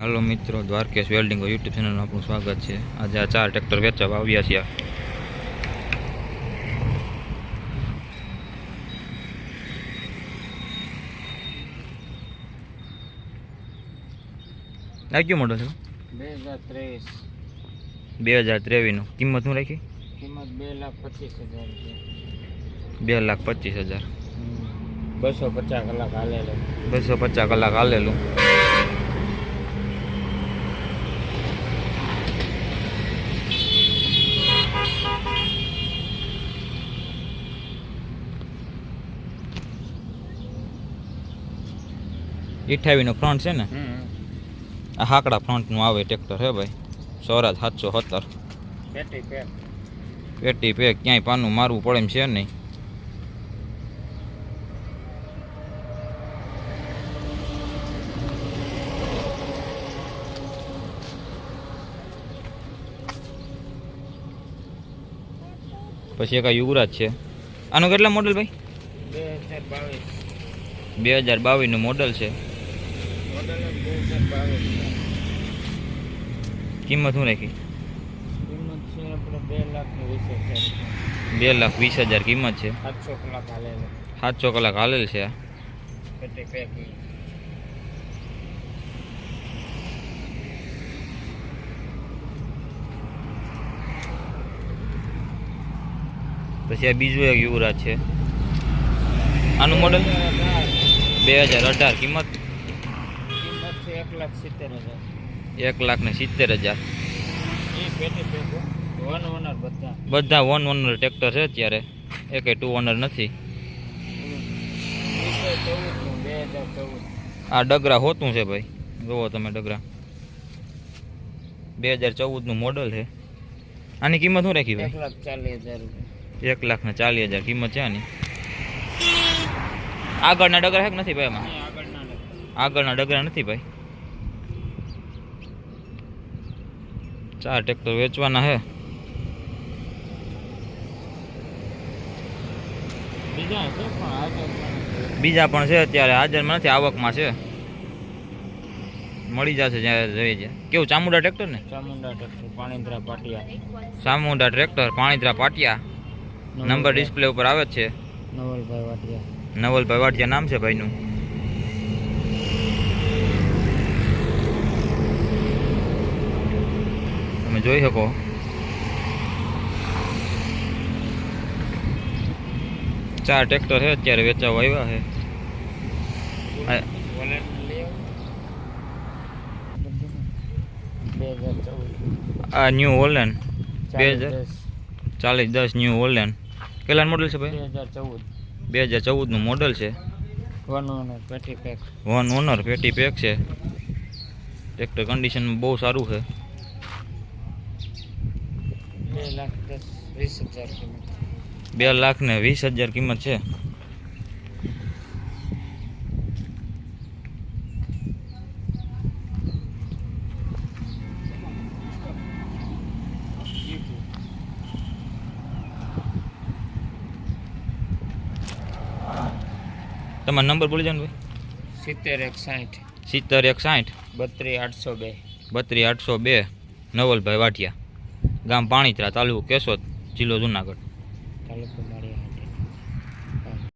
હાલો મિત્રો Dwarkesh welding YouTube ચેનલમાં આપણું સ્વાગત છે. આજે આ ચાર ટ્રેક્ટર વેચવા આવ્યા છીએ. આ કયું મોડલ છે? બે હજાર ત્રેવીસ. બે હજાર ત્રેવીસનું. કિંમત શું રાખી? કિંમત બે લાખ પચીસ હજાર બે લાખ પચીસ હજાર. બસો પચાસ કલાક હાલેલું. બસો પચાસ કલાક હાલેલું. અઠાવીનો ફ્રન્ટ છે ને? આ હાકડા ફ્રન્ટનું આવે ટ્રેક્ટર હે ભાઈ. સ્વરાજ સાતસો સત્તર. પેટી પેક ક્યાંય પાનું મારવું પડે એમ છે નહીં. પછી એક આ યુવરાજ છે. આનું કેટલા મોડલ ભાઈ? બે હજાર બાવીસ. બે હજાર બાવીસનું મોડલ છે મોડલ બે હજાર બાવીસ કિંમત શું રાખી? બે લાખ વીસ હજાર કિંમત છે? સાતસો કલાક હાલેલો. છે પછી આ બીજું એક યુવરાજ છે. આનું મોડલ બે હજાર અઢાર કિંમત. એક લાખ સિત્તેર હજાર એક લાખ ને સિત્તેર હજાર. વન ઓનર બધા બધા વન ઓનર ટ્રેક્ટર છે અત્યારે. એકે ટુ ઓનર નથી. ચૌદ આ ડગરા હોતું છે ભાઈ. જુઓ તમે ડગરા. બે હજાર ચૌદનું મોડલ છે. આની કિંમત શું રાખી એક ભાઈ? લાખ ચાલીસ હજાર એક લાખ ને ચાલીસ હજાર કિંમત છે આની. આગળના ડગરા છે કે નથી ભાઈ એમાં લખો. આગળના ડગરા નથી ભાઈ. ચાર ટ્રેક્ટર વેચવાના છે બીજા પણ છે અત્યારે હાજરમાં નથી આવકમાં છે. મળી જશે જ્યારે જોઈએ છે. કેવું ચામુંડા ટ્રેક્ટર ને? Chamunda tractor Panidra Patiya. Chamunda tractor Panidra Patiya. Number display ઉપર આવે છે. નવલભાઈ વાટિયા. નવલભાઈ વાટિયા નામ છે ભાઈનું. તમે જોઈ શકો. ચાર ટ્રેક્ટર છે અત્યારે વેચાવા આવ્યા છે. આ- બે ન્યૂ હોલેન્ડ બે હજાર? ચાલીસ દસ ન્યૂ હોલેન્ડ કેટલા મોડલ છે બે ભાઈ હજાર ચૌદ. બે હજાર ચૌદનું મોડલ છે. વન ઓનર પેટી પેક વન ઓનર પેટી પેક છે. ટ્રેક્ટર કન્ડિશન બહુ સારું છે. બે લાખ ને વીસ હજાર કિંમત છે. તમારો નંબર બોલી જાવ ભાઈ. સિત્તેર એક સાઠ સિત્તેર એક સાઠ બત્રીસ આઠસો બે. બત્રીસ આઠસો બે. નવલભાઈ વાઠિયા ગામ પાણીત્રા તાલુકો કેશોદ જિલ્લો જુનાગઢ. તાલુકો